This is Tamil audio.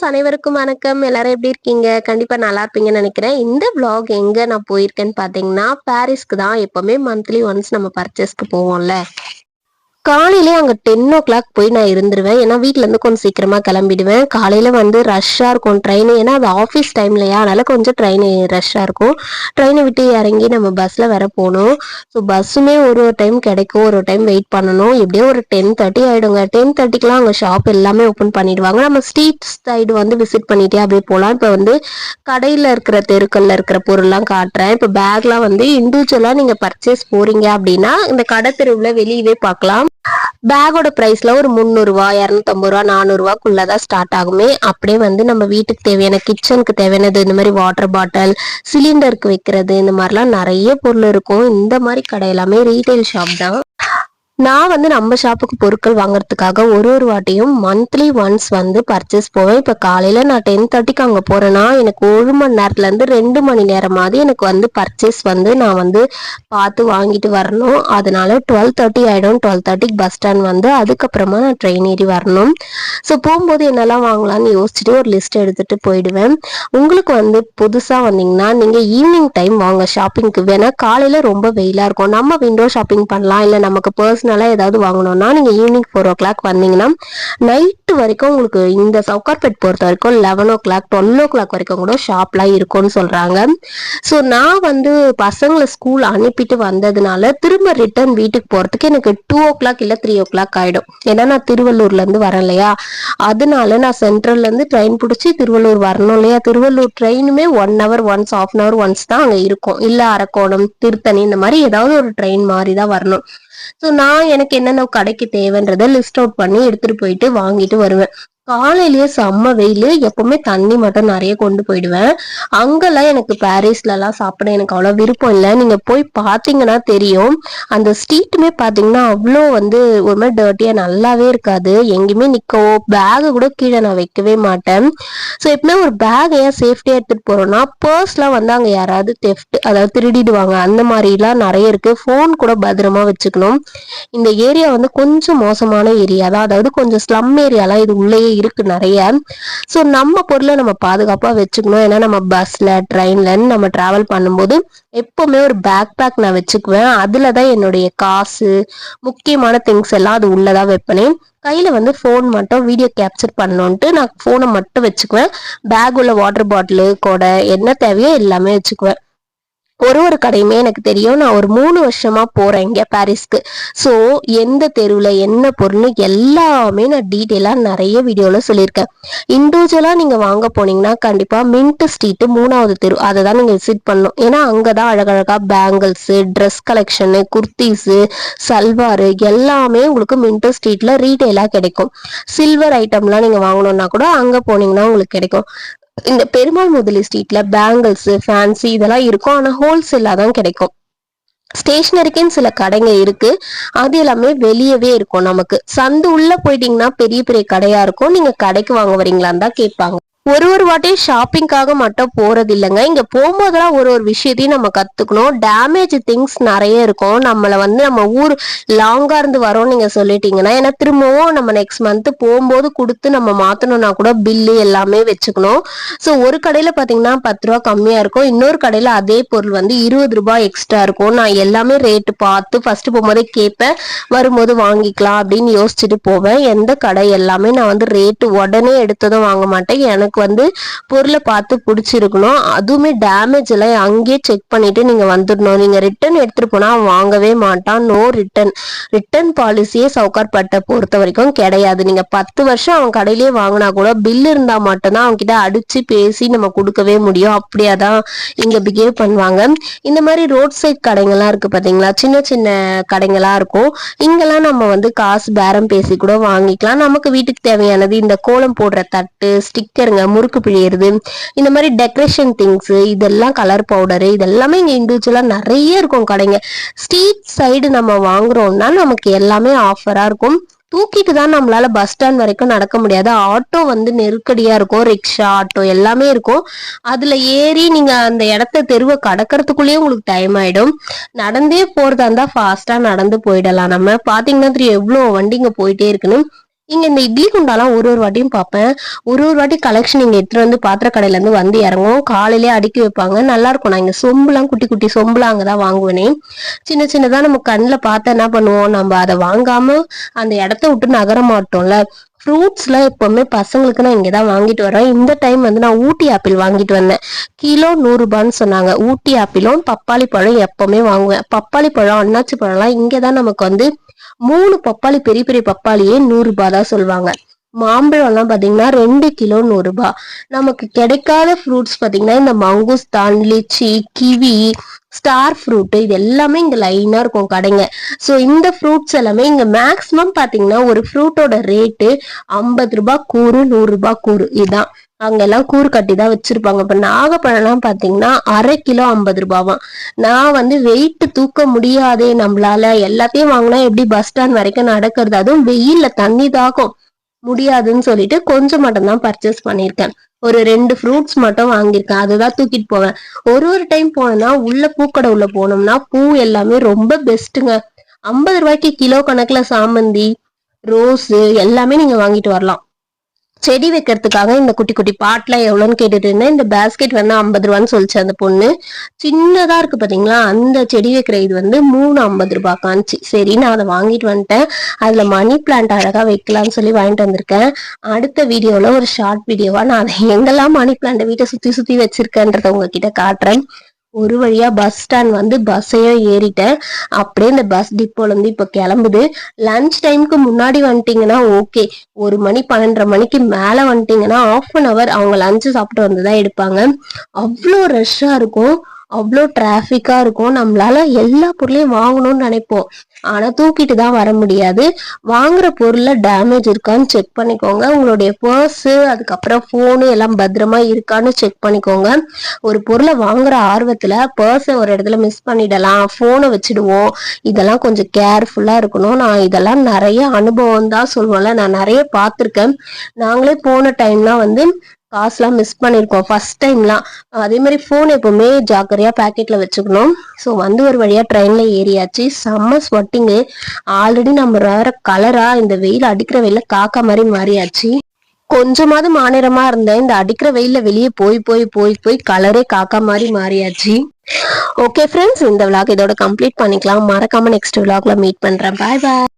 ஃப்ரெண்ட்ஸ் அனைவருக்கும் வணக்கம். எல்லாரும் எப்படி இருக்கீங்க? கண்டிப்பா நல்லா இருப்பீங்கன்னு நினைக்கிறேன். இந்த விளாக் எங்க நான் போயிருக்கேன்னு பாத்தீங்கன்னா பாரிஸ்க்கு தான். எப்பவுமே மந்த்லி ஒன்ஸ் நம்ம பர்ச்சேஸ்க்கு போவோம்ல. காலையிலே அங்கே டென் ஓ கிளாக் போய் நான் இருந்துருவேன். ஏன்னா வீட்டிலேருந்து இருந்து கொஞ்சம் சீக்கிரமாக கிளம்பிடுவேன். காலையில் வந்து ரஷ்ஷாக இருக்கும் ட்ரெயின் ஏன்னா அது ஆஃபீஸ் டைம்லையா அதனால் கொஞ்சம் ட்ரெயின் ரஷ்ஷாக இருக்கும். ட்ரெயினை விட்டு இறங்கி நம்ம பஸ்ஸில் வர போகணும். ஸோ பஸ்ஸுமே ஒரு ஒரு டைம் கிடைக்கும். ஒரு டைம் வெயிட் பண்ணணும். எப்படியோ ஒரு டென் தேர்ட்டி ஆகிடுங்க டென் தேர்ட்டிக்கெலாம் அங்கே ஷாப் எல்லாமே ஓப்பன் பண்ணிடுவாங்க. நம்ம ஸ்ட்ரீட் சைடு வந்து விசிட் பண்ணிட்டே அப்படியே போகலாம். இப்போ வந்து கடையில் இருக்கிற தெருக்களில் இருக்கிற பொருள்லாம் காட்டுறேன். இப்போ பேக்லாம் வந்து இண்டிவிஜுவலாக நீங்கள் பர்ச்சேஸ் போகிறீங்க அப்படின்னா இந்த கடை தெருவில் வெளியவே பார்க்கலாம். பேக்கோட ப்ரைஸில் ஒரு முந்நூறுரூவா இரநூத்தம்பது ரூபா நானூறுரூவாக்குள்ளே தான் ஸ்டார்ட் ஆகுமே. அப்படியே வந்து நம்ம வீட்டுக்கு தேவையான கிச்சனுக்கு தேவையானது இந்த மாதிரி வாட்டர் பாட்டில் சிலிண்டருக்கு வைக்கிறது இந்த மாதிரிலாம் நிறைய பொருள் இருக்கும். இந்த மாதிரி கடை எல்லாமே ரீட்டைல் ஷாப் தான். நான் வந்து நம்ம ஷாப்புக்கு பொருட்கள் வாங்குறதுக்காக ஒரு ஒரு வாட்டியும் மந்த்லி ஒன்ஸ் வந்து பர்ச்சேஸ் போவேன். இப்போ காலையில் நான் டென் தேர்ட்டிக்கு அங்கே போகிறேன்னா எனக்கு ஒரு மணி நேரத்துலேருந்து ரெண்டு மணி நேரமாவது எனக்கு வந்து பர்ச்சேஸ் வந்து நான் வந்து பார்த்து வாங்கிட்டு வரணும். அதனால டுவெல் தேர்ட்டி ஆகிடும் டுவெல் தேர்ட்டிக்கு பஸ் ஸ்டாண்ட் வந்து அதுக்கப்புறமா நான் ட்ரெயின் ஏறி வரணும். ஸோ போகும்போது என்னெல்லாம் வாங்கலாம்னு யோசிச்சுட்டு ஒரு லிஸ்ட் எடுத்துகிட்டு போயிடுவேன். உங்களுக்கு வந்து புதுசாக வந்தீங்கன்னா நீங்கள் ஈவினிங் டைம் வாங்க ஷாப்பிங்க்கு வேணால் காலையில் ரொம்ப வெயிலாக இருக்கும். நம்ம விண்டோ ஷாப்பிங் பண்ணலாம். இல்லை நமக்கு பர்சனலாக ஏதாவது வாங்கணும்னா நீங்கள் ஈவினிங் ஃபோர் ஓ கிளாக் வந்தீங்கன்னா நைட்டு வரைக்கும் உங்களுக்கு இந்த சவுகார்பேட் பொறுத்த வரைக்கும் eleven o'clock twelve o'clock வரைக்கும் கூட ஷாப்லாம் இருக்கும்னு சொல்கிறாங்க ஸோ நான் வந்து பசங்களை ஸ்கூல் அனுப்பிட்டு வந்ததுனால திரும்ப ரிட்டர்ன் வீட்டுக்கு போகிறதுக்கு எனக்கு டூ ஓ கிளாக் இல்லை த்ரீ ஓ கிளாக் ஆகிடும் ஏன்னா நான் திருவள்ளூர்லேருந்து வரேன் இல்லையா? அதனால நான் சென்ட்ரல்லேருந்து ட்ரெயின் பிடிச்சி திருவள்ளூர் வரணும் இல்லையா? Tiruvallur ட்ரெயினுமே one hour once half an hour once தான் அங்கே இருக்கும். இல்லை அரக்கோணம் திருத்தணி இந்த மாதிரி ஏதாவது ஒரு ட்ரெயின் மாதிரி தான் வரணும். ஸோ நான் எனக்கு என்னென்ன கடைக்கு தேவைன்றதை லிஸ்ட் அவுட் பண்ணி எடுத்துட்டு போயிட்டு வாங்கிட்டு வருவேன். காலையிலேயே செம்ம வெயில். எப்பவுமே தண்ணி மட்டும் நிறைய கொண்டு போயிடுவேன். அங்கெல்லாம் எனக்கு பாரிஸ்லலாம் சாப்பிட எனக்கு அவ்வளோ விருப்பம் இல்லை. நீங்கள் போய் பார்த்தீங்கன்னா தெரியும். அந்த ஸ்ட்ரீட்டுமே பார்த்தீங்கன்னா அவ்வளோ வந்து ஒரு மாதிரி டர்ட்டியாக நல்லாவே இருக்காது. எங்கேயுமே நிற்கவோ பேகு கூட கீழே நான் வைக்கவே மாட்டேன். ஸோ எப்பவுமே ஒரு பேக் ஏன் சேஃப்டியாக எடுத்துகிட்டு போகிறோன்னா பர்ஸ்லாம் வந்து அங்கே யாராவது தெஃப்ட் அதாவது திருடிடுவாங்க. அந்த மாதிரிலாம் நிறைய இருக்குது ஃபோன் கூட பத்திரமா வச்சுக்கணும். இந்த ஏரியா வந்து கொஞ்சம் மோசமான ஏரியா தான். அதாவது கொஞ்சம் ஸ்லம் ஏரியாலாம் இது உள்ளேயே இருக்கு நிறைய. ஸோ நம்ம பொருளை நம்ம பாதுகாப்பாக வச்சுக்கணும். ஏன்னா நம்ம பஸ்ல ட்ரெயின்லன்னு நம்ம டிராவல் பண்ணும்போது எப்பவுமே ஒரு பேக் பேக் நான் வச்சுக்குவேன். அதுல தான் என்னுடைய காசு முக்கியமான திங்ஸ் எல்லாம் அது உள்ளதான் வைப்பனே. கையில வந்து ஃபோன் மட்டும் வீடியோ கேப்சர் பண்ணணுன்ட்டு நான் ஃபோனை மட்டும் வச்சுக்குவேன். பேக் உள்ள வாட்டர் பாட்டிலு கொடை என்ன தேவையோ எல்லாமே வச்சுக்குவேன். ஒரு ஒரு கடையுமே எனக்கு தெரியும். நான் ஒரு மூணு வருஷமா போறேன் இங்க பாரிஸ்க்கு. ஸோ எந்த தெருவில் என்ன பொருள்னு எல்லாமே நான் டீட்டெயிலாக நிறைய வீடியோவில் சொல்லியிருக்கேன். இண்டிவிஜுவலாக நீங்கள் வாங்க போனீங்கன்னா கண்டிப்பாக மின்ட் ஸ்ட்ரீட்டு மூணாவது தெரு அதை தான் நீங்கள் விசிட் பண்ணணும். ஏன்னா அங்கே தான் அழகழகாக bangles dress collection kurtis salwar எல்லாமே உங்களுக்கு மின்ட் ஸ்ட்ரீட்டில் ரீட்டெயிலாக கிடைக்கும். சில்வர் ஐட்டம்லாம் நீங்கள் வாங்கணும்னா கூட அங்கே போனீங்கன்னா உங்களுக்கு கிடைக்கும். இந்த பெருமாள் முதலி ஸ்ட்ரீட்ல பேங்கிள்ஸ் ஃபேன்சி இதெல்லாம் இருக்கும். ஆனா ஹோல்சேலா தான் கிடைக்கும். ஸ்டேஷனரிக்குன்னு சில கடைங்க இருக்கு. அது எல்லாமே வெளியவே இருக்கும் நமக்கு. சந்து உள்ள போயிட்டீங்கன்னா பெரிய பெரிய கடையா இருக்கும். நீங்க கடைக்கு வாங்க வரீங்களான்னு தான் கேட்பாங்க. ஒரு ஒரு வாட்டி ஷாப்பிங்காக மட்டும் போறது இல்லைங்க இங்க போகும்போதெல்லாம் ஒரு ஒரு விஷயத்தையும் நம்ம கத்துக்கணும். டேமேஜ் திங்ஸ் நிறைய இருக்கும். நம்மள வந்து நம்ம ஊர் லாங்கா இருந்து வரோம் நீங்க சொல்லிட்டீங்கன்னா ஏன்னா திரும்பவும் நம்ம நெக்ஸ்ட் மந்த் போகும்போது கொடுத்து நம்ம மாத்தணும்னா கூட பில்லு எல்லாமே வச்சுக்கணும். ஸோ ஒரு கடையில பாத்தீங்கன்னா பத்து ரூபா கம்மியா இருக்கும். இன்னொரு கடையில அதே பொருள் வந்து இருபது ரூபாய் எக்ஸ்ட்ரா இருக்கும். நான் எல்லாமே ரேட்டு பார்த்து ஃபர்ஸ்ட் போகும்போதே கேட்பேன். வரும்போது வாங்கிக்கலாம் அப்படின்னு யோசிச்சுட்டு போவேன். எந்த கடை எல்லாமே நான் வந்து ரேட்டு உடனே எடுத்ததும் வாங்க மாட்டேன். எனக்கு வந்து பொருளை பார்த்து பிடிச்சிருக்கணும். அதுவுமே டேமேஜ் எல்லாம் அங்கேயே செக் பண்ணிட்டு நீங்க வந்துடணும். நீங்க ரிட்டர்ன் எடுத்துட்டு போனா வாங்கவே மாட்டான். நோ ரிட்டர்ன் ரிட்டர்ன் பாலிசியே சவுகார்பட்டை பொறுத்த வரைக்கும் கிடையாது. நீங்க பத்து வருஷம் அவன் கடையிலேயே வாங்கினா கூட பில் இருந்தா மட்டும்தான் அவங்க கிட்ட அடிச்சு பேசி நம்ம கொடுக்கவே முடியும். அப்படியாதான் இங்க பிஹேவ் பண்ணுவாங்க. இந்த மாதிரி ரோட் சைட் கடைங்கெல்லாம் இருக்கு பாத்தீங்களா? சின்ன சின்ன கடைங்களா இருக்கும். இங்கெல்லாம் நம்ம வந்து காசு பேரம் பேசி கூட வாங்கிக்கலாம். நமக்கு வீட்டுக்கு தேவையானது இந்த கோலம் போடுற தட்டு ஸ்டிக்கருங்க முறுக்கு பிழியறது இந்த மாதிரி டெக்கரேஷன் திங்ஸ் இதெல்லாம் கலர் பவுடரு இதெல்லாமே இங்கே இண்டிவிஜுவலாக நிறைய இருக்கும் கடைங்க. ஸ்ட்ரீட் சைடு நம்ம வாங்குறோம்னா நமக்கு எல்லாமே ஆஃபராக இருக்கும். தூக்கிட்டு தான் நம்மளால பஸ் ஸ்டாண்ட் வரைக்கும் நடக்க முடியாது. ஆட்டோ வந்து நெருக்கடியா இருக்கும். ரிக்ஷா ஆட்டோ எல்லாமே இருக்கும். அதுல ஏறி நீங்க அந்த இடத்த தெருவை கடக்கிறதுக்குள்ளேயே உங்களுக்கு டைம் ஆயிடும். நடந்தே போறதா இருந்தா ஃபாஸ்டா நடந்து போயிடலாம் நம்ம. பாத்தீங்கன்னா தெரியும் எவ்வளவு வண்டிங்க போயிட்டே இருக்குன்னு. இங்க இந்த இட்லி குண்டாலாம் ஒரு ஒரு வாட்டியும் பார்ப்பேன். ஒரு ஒரு வாட்டி கலெக்ஷன் இங்க எடுத்துட்டு வந்து பாத்திர கடையில இருந்து வந்து இறங்கும். காலையிலே அடுக்கி வைப்பாங்க. நல்லா இருக்கும். நான் இங்க சொம்புலாம் குட்டி குட்டி சொம்புலாம் அங்கதான் வாங்குவேனே. சின்ன சின்னதா நம்ம கண்ணில் பார்த்தா என்ன பண்ணுவோம்? நம்ம அதை வாங்காம அந்த இடத்த விட்டு நகர மாட்டோம்ல. ஃப்ரூட்ஸ்லாம் எப்போவுமே பசங்களுக்கு நான் இங்கே தான் வாங்கிட்டு வரேன் இந்த டைம் வந்து நான் ஊட்டி ஆப்பிள் வாங்கிட்டு வந்தேன். கிலோ நூறுரூபான்னு சொன்னாங்க. ஊட்டி ஆப்பிளும் பப்பாளி பழம் எப்போவுமே வாங்குவேன். பப்பாளி பழம் அன்னாச்சி பழம்லாம் இங்கே தான் நமக்கு வந்து மூணு பப்பாளி பெரிய பெரிய பப்பாளியே நூறுரூபா தான் சொல்லுவாங்க. மாம்பழம்லாம் பார்த்தீங்கன்னா ரெண்டு கிலோ நூறுரூபா நமக்கு கிடைக்காத ஃப்ரூட்ஸ் பார்த்தீங்கன்னா இந்த மங்குஸ்தான் லிச்சி கிவி ஸ்டார் ஃப்ரூட்டு இது எல்லாமே இங்கே லைனாக இருக்கும் கடைங்க. ஸோ இந்த ஃப்ரூட்ஸ் எல்லாமே இங்கே மேக்ஸிமம் பார்த்தீங்கன்னா ஒரு ஃப்ரூட்டோட ரேட்டு ஐம்பது ரூபாய் கூறு நூறுரூபா கூறு. இதுதான் அங்கெல்லாம் கூறு கட்டி தான் வச்சிருப்பாங்க. இப்போ நாகப்பழம்லாம் பார்த்தீங்கன்னா அரை கிலோ ஐம்பது ரூபாவாம். நான் வந்து வெயிட் தூக்க முடியாதே நம்மளால. எல்லாத்தையும் வாங்கினா எப்படி பஸ் ஸ்டாண்ட் வரைக்கும் நடக்கிறது? அதுவும் வெயில்ல தண்ணி தாக்கும் முடியாதுன்னு சொல்லிட்டு கொஞ்சம் மட்டும் தான் பர்ச்சேஸ் பண்ணியிருக்கேன். ஒரு ரெண்டு ஃப்ரூட்ஸ் மட்டும் வாங்கியிருக்கேன். அதுதான் தூக்கிட்டு போவேன். ஒரு ஒரு டைம் போனோம்னா உள்ள பூக்கடை உள்ள போனோம்னா பூ எல்லாமே ரொம்ப பெஸ்ட்டுங்க ஐம்பது ரூபாய்க்கு கிலோ கணக்குல சாமந்தி ரோஸு எல்லாமே நீங்க வாங்கிட்டு வரலாம். செடி வைக்கிறதுக்காக இந்த குட்டி குட்டி பாட்லாம் எவ்வளோன்னு கேட்டுட்டு இருந்தேன் இந்த பேஸ்கெட் வந்து ஐம்பது ரூபான்னு சொல்லிச்சு அந்த பொண்ணு. சின்னதாக இருக்குது பார்த்தீங்களா அந்த செடி வைக்கிற இது வந்து மூணு ஐம்பது ரூபா காமிச்சு சரி நான் அதை வாங்கிட்டு வந்துட்டேன். அதில் மணி பிளான்ட் அழகாக வைக்கலாம்னு சொல்லி வாங்கிட்டு வந்திருக்கேன். அடுத்த வீடியோவில் ஒரு ஷார்ட் வீடியோவாக நான் அதை எங்கெல்லாம் மணி பிளான்ட்டை வீட்டை சுற்றி சுற்றி வச்சிருக்கேன்றத உங்ககிட்ட காட்டுறேன். ஒரு வழியா பஸ் ஸ்டாண்ட் வந்து பஸ்ஸையும் ஏறிட்டேன். அப்படியே இந்த பஸ் டிப்போல இருந்து இப்ப கிளம்புது. லஞ்ச் டைமுக்கு முன்னாடி வந்துட்டீங்கன்னா ஓகே ஒரு மணி பன்னெண்டரை மணிக்கு மேல வந்துட்டீங்கன்னா ஆஃப் அன் அவர் அவங்க லஞ்ச் சாப்பிட்டு வந்துதான் எடுப்பாங்க. அவ்வளோ ரஷ்ஷா இருக்கும். அவ்வளோ டிராஃபிக்காக இருக்கும். நம்மளால எல்லா பொருளையும் வாங்கணும்னு நினைப்போம். ஆனால் தூக்கிட்டு தான் வர முடியாது. வாங்குற பொருளில் டேமேஜ் இருக்கான்னு செக் பண்ணிக்கோங்க. உங்களுடைய பர்ஸு அதுக்கப்புறம் ஃபோனு எல்லாம் பத்திரமா இருக்கான்னு செக் பண்ணிக்கோங்க. ஒரு பொருளை வாங்குற ஆர்வத்தில் பர்ஸை ஒரு இடத்துல மிஸ் பண்ணிடலாம். ஃபோனை வச்சுடுவோம். இதெல்லாம் கொஞ்சம் கேர்ஃபுல்லாக இருக்கணும். நான் இதெல்லாம் நிறைய அனுபவம் தான் சொல்லுவேன்ல. நான் நிறைய பார்த்துருக்கேன். நாங்களே போன டைம்லாம் வந்து காசுலாம் மிஸ் பண்ணியிருக்கோம் ஃபர்ஸ்ட் டைம்லாம் அதே மாதிரி ஃபோன் எப்போவுமே ஜாக்கிரதையாக பேக்கெட்டில் வச்சுக்கணும். ஸோ வந்து ஒரு வழியாக ட்ரெயினில் ஏறியாச்சு. செம்ம ஸ்வட்டிங்கு ஆல்ரெடி நம்ம வேற கலராக இந்த வெயில் அடிக்கிற வெயில காக்கா மாதிரி மாறியாச்சு. கொஞ்சமாவது மாநிலமா இருந்தேன். இந்த அடிக்கிற வெயில வெளியே போய் போய் போய் போய் கலரே காக்கா மாதிரி மாறியாச்சு. ஓகே ஃப்ரெண்ட்ஸ் இந்த விளாக் இதோட கம்ப்ளீட் பண்ணிக்கலாம். மறக்காம நெக்ஸ்ட் விளாக்ல மீட் பண்றேன். பாய் பாய்